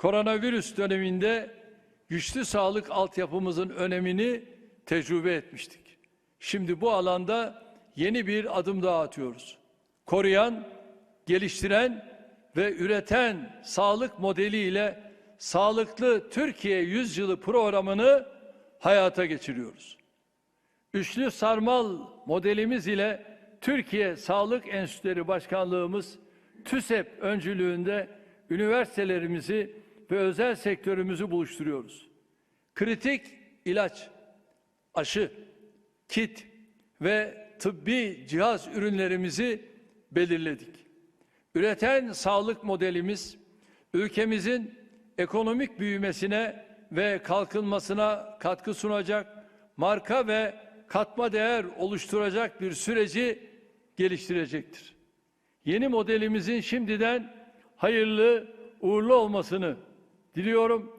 Koronavirüs döneminde güçlü sağlık altyapımızın önemini tecrübe etmiştik. Şimdi bu alanda yeni bir adım daha atıyoruz. Koruyan, geliştiren ve üreten sağlık modeliyle Sağlıklı Türkiye Yüzyılı programını hayata geçiriyoruz. Üçlü sarmal modelimiz ile Türkiye Sağlık Enstitüleri Başkanlığımız TÜSEP öncülüğünde üniversitelerimizi ve özel sektörümüzü buluşturuyoruz. Kritik ilaç, aşı, kit ve tıbbi cihaz ürünlerimizi belirledik. Üreten sağlık modelimiz ülkemizin ekonomik büyümesine ve kalkınmasına katkı sunacak, marka ve katma değer oluşturacak bir süreci geliştirecektir. Yeni modelimizin şimdiden hayırlı, uğurlu olmasını diliyorum.